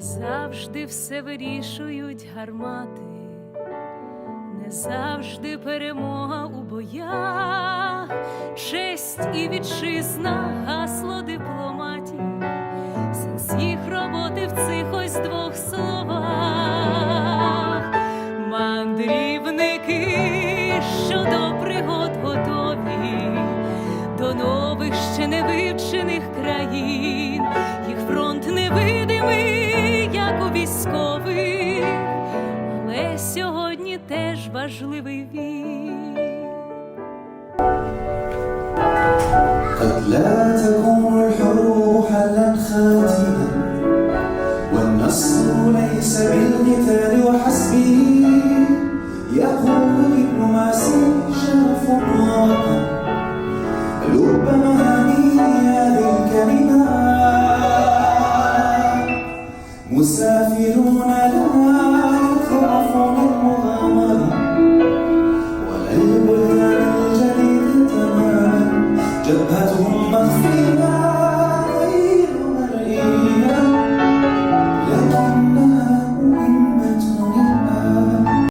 Завжди все вирішують гармати, не завжди перемога у боях, честь і вітчизна, гасло дипломатів, сенс їх роботи в цих ось двох словах. Мандрівники, що до пригод готові, до нових ще не вивчених країн, їх фронт як у військових, але сьогодні теж важливий він. قد لا تكون الحروب حلا خاتما والنصر ليس بالقتال مسافرون لا يخافون المغامرة ولا البلدان الجديدة تماما. جبهتهم مخفية